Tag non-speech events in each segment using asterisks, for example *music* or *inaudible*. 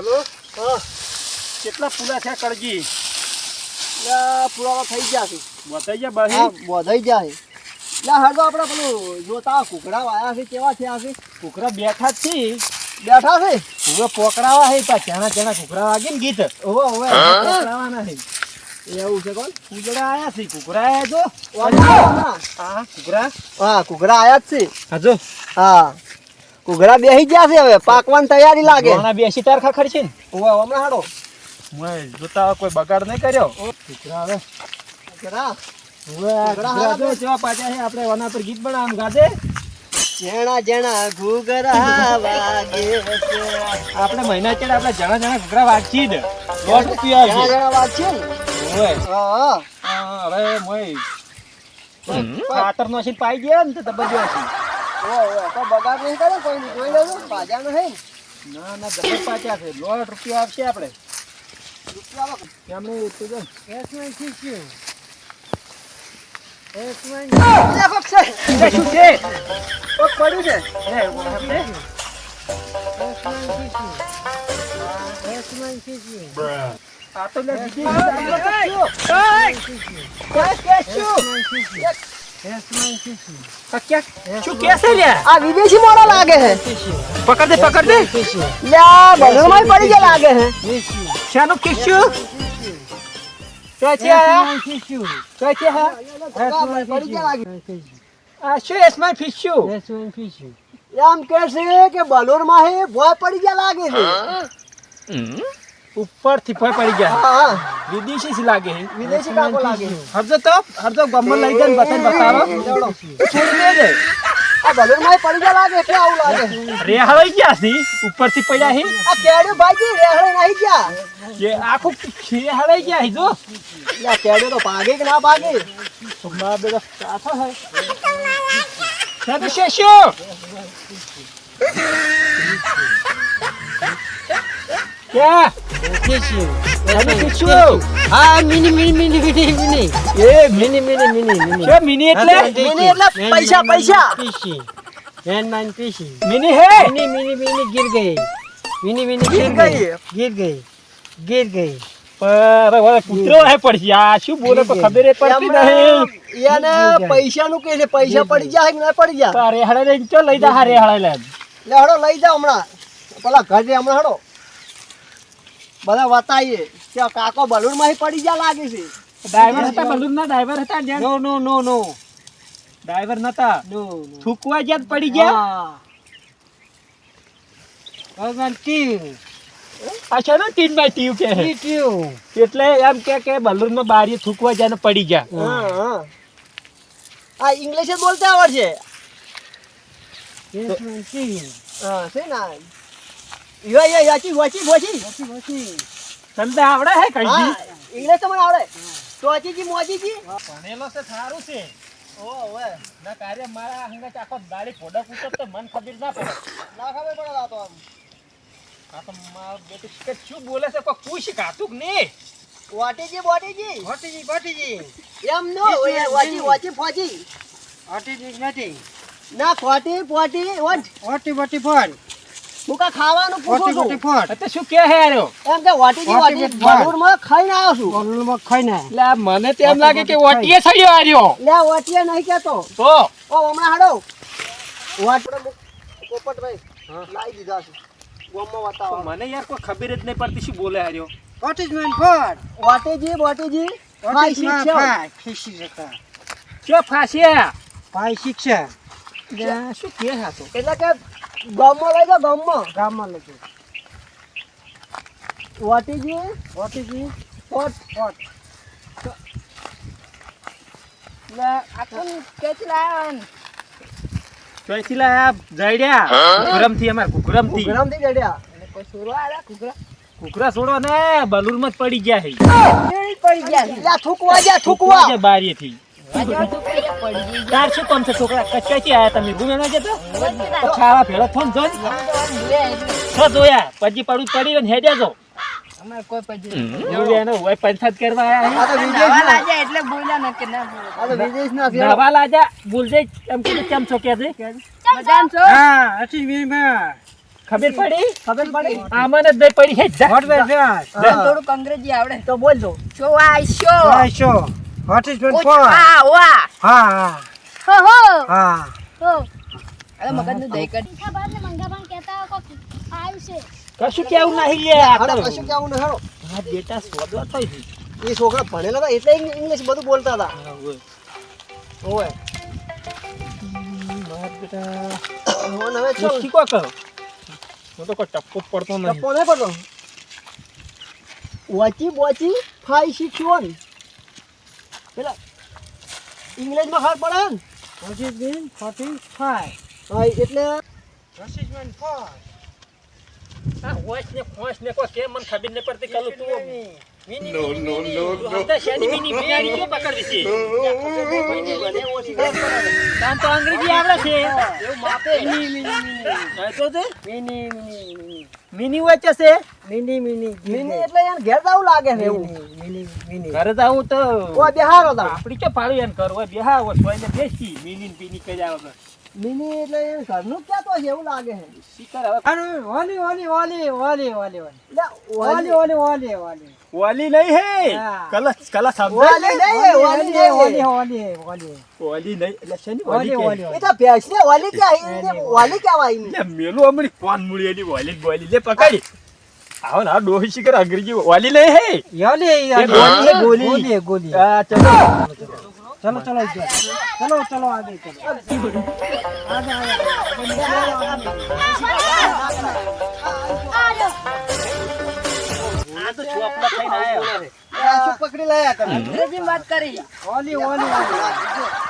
ચલો. હા. કેટલા પૂરા થયા કળજી? પુરાવા થઈ ગયા છે. બોધાઈ ગયા બહી? બોધાઈ ગયા છે. એટલે હરદો આપણે પેલું જોતા કુકડા વાયા છે કેવા થયા છે? કુકરા બેઠા જ છે. બેઠા છે? હવે પોકડાવા છે પા ચણા ચણા કુકરા વાગે ને ગીત? ઓહો ઓવે પોકડાવાના હે એવું છે કોણ? કુકડા આયા છે કુકરા આયા જો. હા કુકડા હા કુકડા આયા જ છે. હા જો. હા. કુકડા બેસી ગયા છે હવે. પાકવાન તૈયારી લાગે. ગોણા બેસી તાર ખખડ છે ને? ઓવા હમણાં હાડો મેં જોતા કોઈ બગાડ નહીં કર્યો. કુકરા હવે. છે આપણે વના પર ગીત બનાવવાનું ગાજે. જેણા જેણા ઘૂઘરા વાગે છે. આપણે મહિના ચેડ આપણે જણા જણા ઘૂઘરા વાગશી જ. હવે મોય. ખાતર નો પાઈ ગયા ને તો તબજ્યો તો બગાડ નહીં કરે કોઈ જોઈ લેજો બાજા હે ના ના દસ પાછા છે દોઢ રૂપિયા આપશે આપણે રૂપિયા એમને એટલું જો લે પક્ષે એ છે પગ પડ્યું છે એ, આપણે? આ તો લે બીજી આ ક્યાં- શું કે છે લ્યા? આ વિદેશી મોડો લાગે છે પકડ દે પકડ દે લ્યા બલરમાં પડી ગયા લાગે છે શાનું કિસ્યું ક્યાંથી આયા? ક્યાંથી આયા? પડી ગયા લાગે આ શું એસમાં ફિશ્યું એમ કે છે કે બલોરમાં હે ભોય પડી ગયા લાગે છે ઉપરથી પર પડી ગયા. હા હા. વિદેશી સી લાગે વિદેશી કાકો લાગે હરજો તો હરજો ગમન લઈ જન બતાવી બતાવો. છોડી દે આ બલોરમાં પડી ગયા લાગે કે આવું લાગે. રેહાળાઈ ગયા સી ઉપરથી પડ્યા છે. આ કેડ્યું ભાઈ રેહડે નહીં ગયા. કે આખું રેહાળાઈ ગયા હી જો. લ્યા કેડ્યું તો ભાગે કે ના ભાગે? મારા બેટા કાથો હે સાહેબ શેશો શું ટીશ્યુ અને ટીશ્યુ હા મિની એ મિની મિની મિની મિની કે પૈસા પૈસા tissue man man tissue money હે મિની મિની મિની ગીર ગઈ મિની મિની ગીર ગઈ ગીર ગઈ ગીર ગઈ પૈસાનું કે છે પૈસા પડી જાય ના પડી જાય રેહાડે લઈ જા રેહાડે લઈ જાઓ હમણાં. પેલા ઘરે હમણાં હડો બધા બતાવીએ કે કાકો બલૂનમાં પડી ગયા લાગે છે. ડ્રાઈવર હતા બલૂન ના ડ્રાઈવર હતા નો નો નો નો ડ્રાઈવર નતા? થૂકવા ગયા પડી ગયા? ભગવાન ટીવ પાછા ને ટીન બાય ટીવ કે ટીવ એટલે એમ કે કે બલૂનમાં બારી થૂકવા જાય ને પડી ગયા. આ ઇંગ્લિશ જ બોલતા આવડશે. હા છે ને યો યો યાચી વોચી વોચી વોચી વોચી તમને આવડે હે કઈ ઇંગ્લિશ તમને આવડે. ચોચીજી મોજીજી. ભણેલો છે સારું છે. ઓ હવે. ના કાર્ય મારા હંગે ચાખો દાડી ફોડા પૂછો તો મન ખબર ના પડે. ના ખબર પડે આ તો આમ. આ તો માર બેટી કે શું બોલે છે કો પૂછ કાતુક ને વાટીજી બોટીજી. વાટીજી વાટીજી. એમ નો વાટી વાટી ફોજી. વાટીજી નથી. ના ખોટી પોટી ઓટ. ઓટી બોટી ફોન મુકા ખાવાનું પૂછું છું. તો શું કે હે આર્યો? એમ કે વાટીજી વાટી વડુરમાં ખાઈને આવ્યો છું. વડુરમાં ખાઈને લે મને તેમ લાગે કે વાટીએ સડ્યો આર્યો. લે વાટીએ નહીં કેતો તો? ઓ હમણા હાડો વાટડો પોપટભાઈ લાઈ દીધા છે. ગોમમાં વાતાવરણ મને યાર કોઈ ખબર જ નહીં પડતી શું બોલે આર્યો. વોટ ઇઝ મેન ફોર વાટીજી વાટીજી ફાઈસી છે ફાઈસી છે કે ફાસી ફાઈસી છે શું કે હતો એટલે કે ગામમાં લઈ જાઓ ગામમાં ગામમાં લઈ જાઓ વાટીજી વાટીજી પોટ પોટ કુકરા છોડો ને બલૂરમાં પડી ગયા થૂકવા ગયા થૂકવા. બારીએ થી તાર શું કામ છે છોકરા? કચ્યાથી આયા તમે? ગુમે ન જતો? છાવા ભેળો થોન જોન છો જોયા. પછી પડું પડી ને હેડ્યા જો. અમાર કોઈ પછી એનો હોય પંચાયત કરવા આયા આ તો વિદેશ ના એટલે બોલ્યા ને કે ના આ તો વિદેશ ના હે નવા લાજા ભૂલ જઈ એમ કીધું કેમ છો? કે છે. મજામ છો? હા મી માં. ખબર પડી? ખબર પડી? આમાં જ નહીં પડી. હે જા. થોડુંક અંગ્રેજી આવડે. તો બોલ દો શો આ show I show. What is been for? Ah, wah. Ah, હો હો ah. હો અરે મગજનું દહીં મીઠા બાદ ને મંગાબાન કહેતા કોક આવ્યું છે કશું કેવું નહીં લે આ તો. કશું કેવું ન હાલો. આ બેટા સોદો થઈ. એ છોકરા ભણેલા હતા એટલે ઇંગ્લિશ બધું બોલતા હતા. ઓય. મારા બેટા. હવે હવે ચલ. શીખો કો કરો હું તો કોઈ ટપ્પો પડતો નહીં. ટપ્પો નહીં પડતો. વચી બોચી ફાઈ સિક્સ પેલા ઇંગ્લિશમાં ખબર પડે ને? What is bean Forty-five. હા, એટલે one for? આ વોચ ને ફોશ ને કો કેમ મને ખબર નહીં પડતી કલું તું? મિની નો નો નો નો શેની મિની? બિયારી કે પકડવી છે? તાન તો અંગ્રેજી આવડે છે. એવું માપે. હા, તો તે Mini, mini, mini. મિની. વચ્ચે છે. Mini, mini. મિની એટલે યાર ઘેર જાવું લાગે છે એવું. mini, mini. ઘરે જાઉં તો ઓય બેહારો તા આપડી ચો પાડું એમ કરવું બેહા હોય સોઈને બેસી. મિની ને પીની કઈ આવે મિની એટલે યાર ઘરનું ક્યાં તો એવું લાગે છે. ઓલી હવે. Ano, ઓલી ઓલી ઓલી ઓલી ઓલી ઓલી. ઓલી. ઓલી ઓલી- ઓલી નહીં હે. હા. કલસ કલસ ઓલી નહીં, વાલી ઓલી ઓલી ઓલી ઓલી વાલી નહીં એટલે શેની ઓલી કે એ તો ભેંસને વાલી ક્યાં આવી? વાલી ક્યાં આવી? મેલું અમરી કોણ મૂળી એની વાલી ને બોલી. લે પકડી. આવો ના ડોહી શિકર અગરીજી વાલી લે હે? યાલે ગોલી ગોલી. ગોલી ગોલી હા. ચલો. ચલો ચલો ચલો ચલો આગે ચલો આગે આગે પકડી લાયા તમે? અંગ્રેજી વાત કરી. ઓલી ઓલી ઓલી.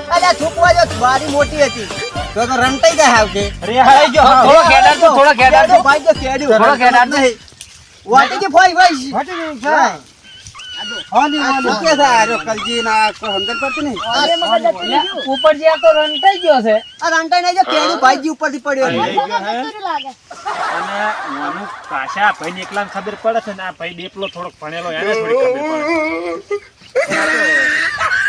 અલ્યા છોકવા જો વારી મોટી હતી. તો તો રમતાઈ જાય હાવ કે રેહાઈ જો થોડો ખેડાર તો થોડો ખેડાર તો. ભાઈ જો કેડી થોડો ખેડાર નહીં. વાટી કે ફોઈ ફોઈ. વાટી ને જાય ઉપર જે તો ગયો છે. આ રંટાઈ નહીં કેડું ભાઈજી ઉપરથી પડ્યો પાછા ભાઈ ને ખબર પડે છે ને આ ભાઈ ડેપલો થોડોક ભણેલો એને થોડી ખબર *laughs*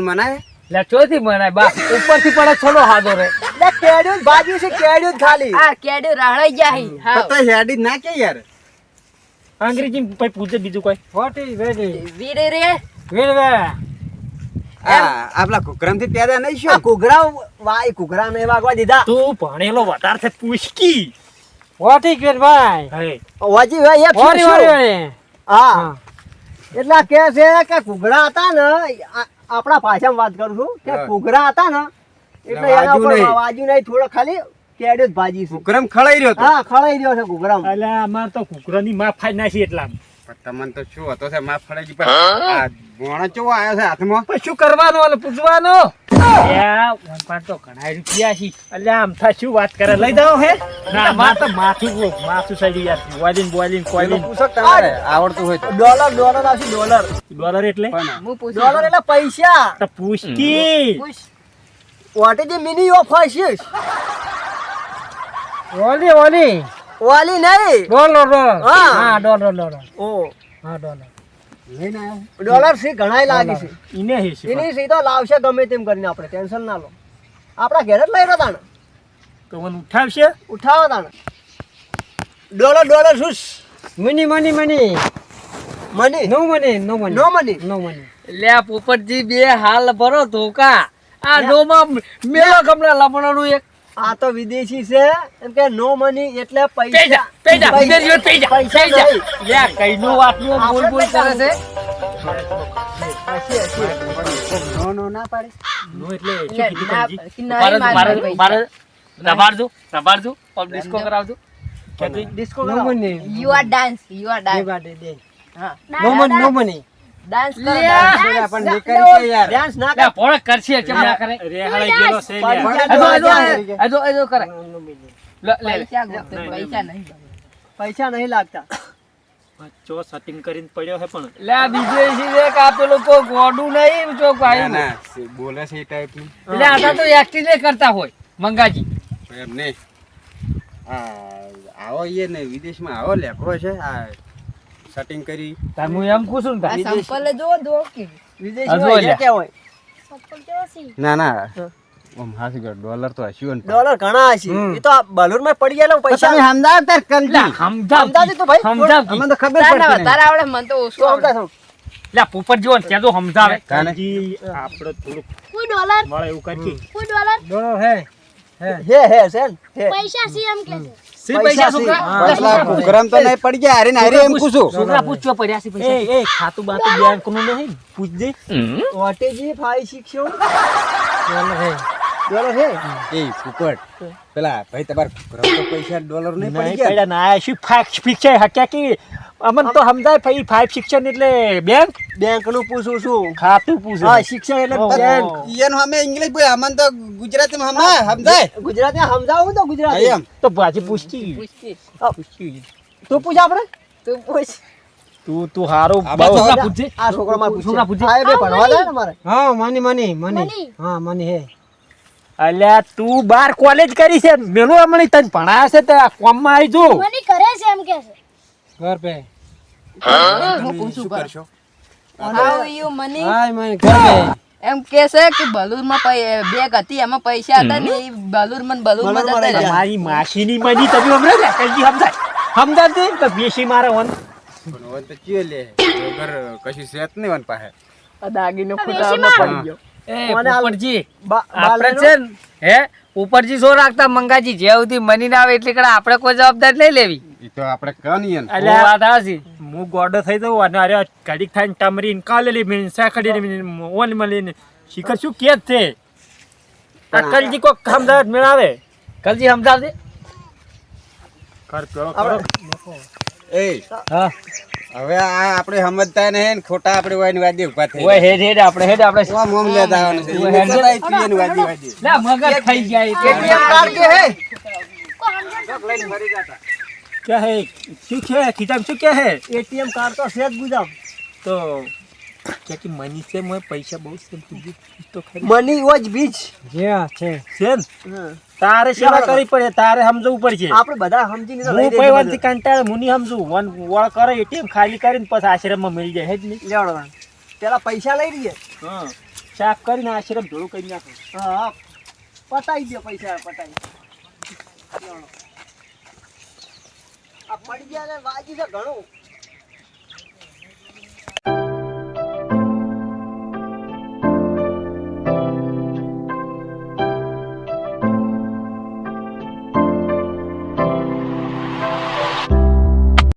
મનાય? લચોથી મનાય. બા ઉપરથી પડે છોડો હાદો રે. બાજુ છે કેડ્યો ખાલી. આ કેડ્યો રાહળાઈ જાય હા. તો હેડી યાર. અંગ્રેજી પૂછે બીજું કોઈ? વોટ ઇઝ વેરી વીરે રે. વીરે આપલા કુકરામથી પેદા નહીં શું ઘૂઘરા વાય ઘૂઘરા ને વાગવા દીધા. તું ભણેલો વધારે છે પૂછકી. વોટ ઇઝ ભાઈ. વાજી ભાઈ એ? ઓરી ઓરી હા. એટલે કે છે કે ઘૂઘરા હતા ને આપણા ભાષામાં વાત કરું છું કે કુકરા ઘૂઘરા હતા ને એટલે એના ઉપર નહીં. નહીં થોડો ખાલી કેડ્યું ભાજી કુકરામ ખળાઈ રહ્યો તો હા ખળાઈ રહ્યો છે ઘૂઘરામાં એટલે અમાર તો કુકરાની માફ ફાઈ નાખી એટલા. તમને તો શું હતો છે માફ ફળાઈ ગઈ આ મોણો ચેવો આવ્યો છે હાથમાં? પછી શું કરવાનું અને પૂછવાનું અલ્યા તો ઘણા રૂપિયા છે. અલ્યા આમ થા શું વાત કરે? લઈ જાઓ હે. ના માર તો માથું માથું સડી યાર. બોલિંગ બોલિંગ કોઈલિંગ તમારે? આવડતું હોય તો. ડોલર ડોલર આવશે ડોલર. ડોલર એટલે? પણ હું પૂછું ડોલર એટલે પૈસા. તો પૂછકી પૂછ. વોટ ઇઝ મિની ઓફ ફાઈસિસ ઓલી ઓલી વાલી નહીં. ડોલર ડોલર હા. હા ડોલર ડોલર ઓ. હા ડોલર ડોલર સી ઘણાય લાગે છે. ઇને હે છે ઇને સી તો લાવશે ગમે તેમ કરીને આપણે ટેન્શન ના લો. આપણા ઘેર જ લઈ રહ્યા તાણે. તો મને ઉઠાવશે? ઉઠાવો તાણ. ડોલર ડોલર શું money money money. Money. No money no money. No money. No money. લે પોપટજી બે હાલ ભરો ધોકા. આ ડોમાં મેલો કમલા લપણાનું એક. આ તો વિદેશી છે એમ કે નો મની એટલે પૈસા. પૈસા- પૈસા લે કઈનું વાતનું બોલ બોલ કરે છે. હસી, હસી. નો પાડે. એટલે મારે ડિસ્કો કરાવજો. ડિસ્કો નો કરાવો. You are dance you are they. Dance હા. નો મની નો મને. ડાન્સ કરો જે કરી. છે યાર. ડાન્સ ના લે કર. પોળક કરશે કેમ ના કરે? રેહાળાઈ ગેલો છે લ્યા. આજો આજો આજો આજો કરે લે લે. પૈસા નહીં પૈસા નહીં લાગતા. ચો setting કરીને પડ્યો છે પણ. લે આ છે કે આ પેલું કોઈ ગોડું નહીં જો કાઈ ના બોલે છે એ ટાઈપનું એટલે આટા તો એક્ટિંગ કરતા હોય મંગાજી. એમ નહીં. આ આવો એ ને વિદેશમાં આવો લેખો છે. આ સેટિંગ કરી. તાર હું એમ પૂછું ને આ તાર. સંપલે જો દો કે. વિદેશી હોય કે હોય? ચપ્પલ કેવો છે. ના ના. ઓમ હાસી ગયો. ડોલર તો હસ્યું ને ડોલર ઘણા હશે. એ તો આ બલૂનમાં પડી ગયા પૈસા. તમે સમજાવ તાર લે, સમજાવ સમજાવ તો ભાઈ. સમજાવ મને તો ખબર પડતી નહીં. વધારે આવડે મને તો ઓછું આવડે. લે પોપટ જેવો ત્યાં તો સમજાવે. કાને? હજી આપણે થોડુંક કોઈ ડોલર? મળે એવું કરી કોઈ ડોલર? ડોલર હે હે. હે હે સેન પૈસા સી એમ કે છે. સી પૈસા છોકરા લે, પતલા છોકરા પૂછ. ગરમ તો નહીં પડી ગયા અરે અરે એમ પૂછું છોકરા પૂછજો પડ્યા છે પૈસા એ ખાતું બાતું બેંકનું નહીં પૂછજે ઓટેજી ફાઈ શીખશો. ડોલર હે. ડોલર હે? એ કુકટ પેલા ભાઈ તમાર ગરમ પૈસા ડોલર નહીં પડી ગયા? પડ્યા. ના શું ફાઈવ શિક્ષણ હક્યા કે અમન તો સમજાય ભાઈ ફાઈવ શિક્ષણ એટલે બેંક બેંકનું પૂછું છું. ખાતું પૂછું. હા શિક્ષણ એટલે. બેંક ઈયન અમે ઇંગ્લિશ બોલ અમને તો ગુજરાતીમાં હમણાં સમજાય? ગુજરાતી સમજાવું તો હા, ગુજરાતી એમ. તો બાજી પૂછતી. પૂછતી. પૂછતી તું પૂછ આપણે તું પૂછ. તું તું હારો આ છોકરા પૂછે આ છોકરા માં છોકરા પૂછે પૂછે. હા બે ભણવા દે ને મારે. હા મની મની મની. હા મની હે. અલ્યા તું બાર કોલેજ કરી છે. મેલું હમણાં તને ભણાયા છે તે આ કોમમાં આવી જો મની કરે છે એમ કે છે. ઘર પે. શું કરશો? How you money hi money ઘર પે. એમ કે છે કે બલૂરમાં પૈ- બેગ હતી એમાં પૈસા હતા ને એ બલૂરમાં ને બલૂરમાં. મારી માસીની મની તમે હમણાં ને કઈ સમજાય? સમજાતી તો બેસી મારે વન પણ હવે તો ચિયો લે? વગર કશું સેત નહીં વન પાસે. આ દાગીનો બેસી ફૂટાવામાં માં. પડી ગયો. એ બા- આપણે છે ને હે? ઉપરજી શું રાખતા? મંગાજી જ્યાં સુધી મની ના આવે એટલે કડા આપણે કોઈ જવાબદારી નહીં લેવી. એ તો આપણે કનીએ ને અલ્યા વાત હાચી. હું ગોડો થઈ જઉં અને અરે ઘડીક થઈને ટમરીને કાલેલી મીન સાકડી મીન ઓન મળીને શિખર શું કે છે કલજી કોક સમજાવટ મેળાવે કલજી સમજાવજે કર પેલો કરો એ હા હવે આ આપણે સમજતા નહીં ને ખોટા આપણે વાયની વાદી ઊભા થઈ ઓય હેડ હેડ આપણે હેડ આપણે શું મોમ લેતા આવવાનું છે. ઈ હેડ. ચિયોની વાદી વાદી. લે મગર થઈ જાય ATM કાર્ડ કે હે क्या है શું છે ખીચામ શું કે હે એટીએમ કાર્ડ તો છે જ ગુજામ તો क्या कि मनी से मैं पैसा बहुत से तुझे तो खरी મની વોજ બીચ જ્યાં છે છે ને તારે સેવા કરવી પડે તારે સમજવું પડશે આપણે બધા સમજીને તો લઈ હું દઈએ કોઈ બધું. વાંથી કંટાળે હું નહીં સમજું વન વળ કરે એટીએમ ખાલી કરીને પછી આશ્રમમાં મળી જાય હે જ નહીં લેવડો વાળા. પેલા પૈસા લઈ લઈએ હા સાફ કરીને આશ્રમ ધોળું કરી નાખો હા હા. પતાઈ દો પૈસા પતાઈ લેવડો. આ પડી ગયા ને વાગી છે ઘણું.